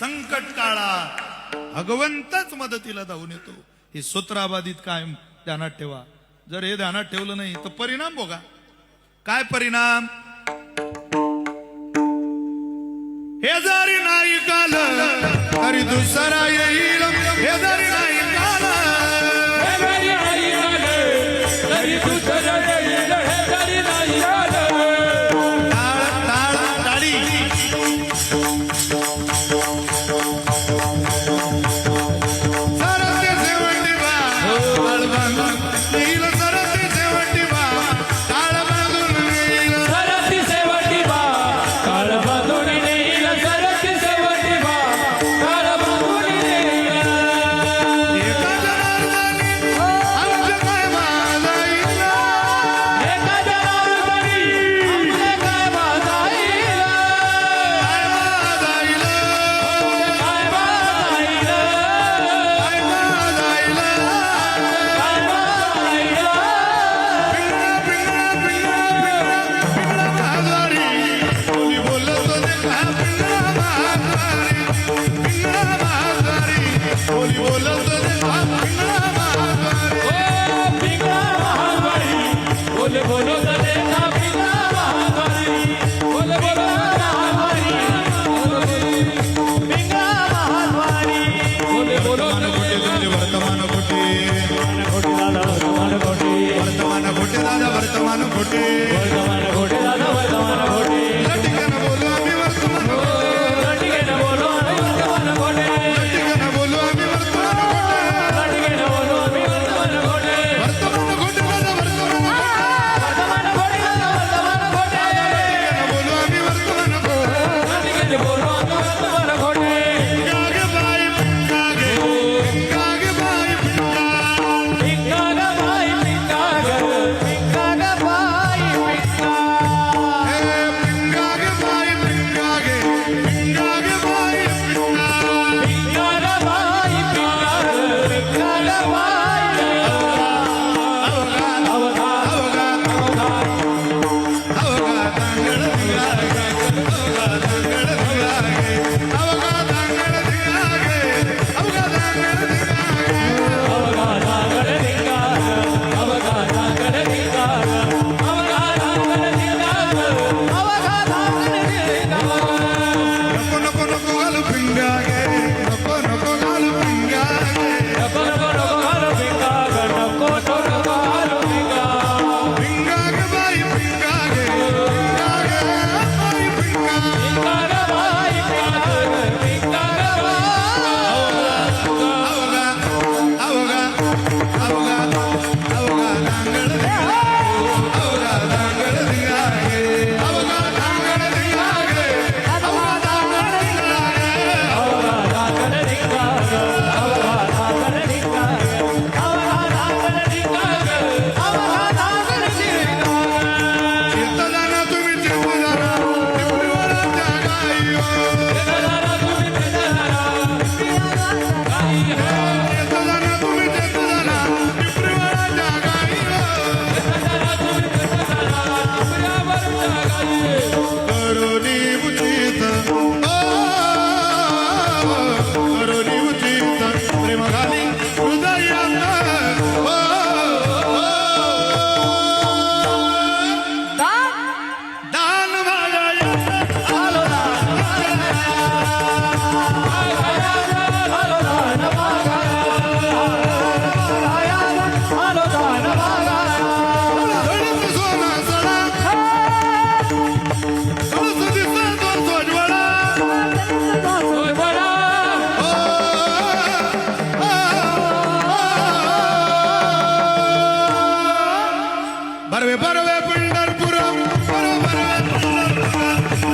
संकट काळात भगवंतच मदतीला धावून येतो. हे सूत्राबाधित कायम ध्यानात ठेवा. जर हे ध्यानात ठेवलं नाही तर परिणाम बघा काय परिणाम? हे जर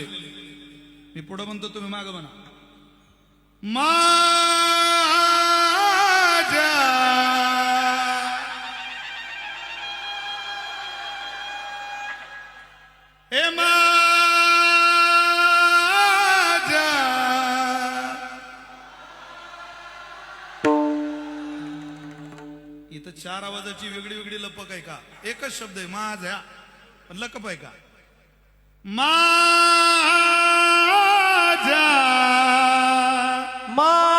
माझ्या- मी पुढं म्हणतो तुम्ही माग म्हणा. माझ्या हे माझ्या इथं चार आवाजाची वेगळी वेगळी लपक आहे का? एकच शब्द आहे माझ्या. पण लकप आहे का? माझ्या माझा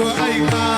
我害怕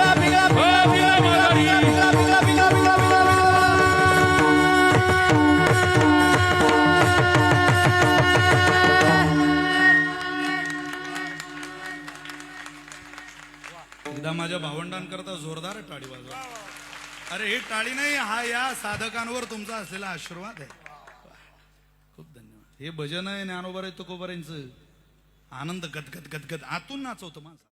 एकदा माझ्या भावंडांकरता जोरदार टाळी वाजवा. अरे ही टाळी नाही हा या साधकांवर तुमचा असलेला आशीर्वाद आहे. खूप धन्यवाद. हे भजन आहे ज्ञानोबर आहे तुकोबरांचं आनंद गदगद गदगद. आतून नाचवतो माझा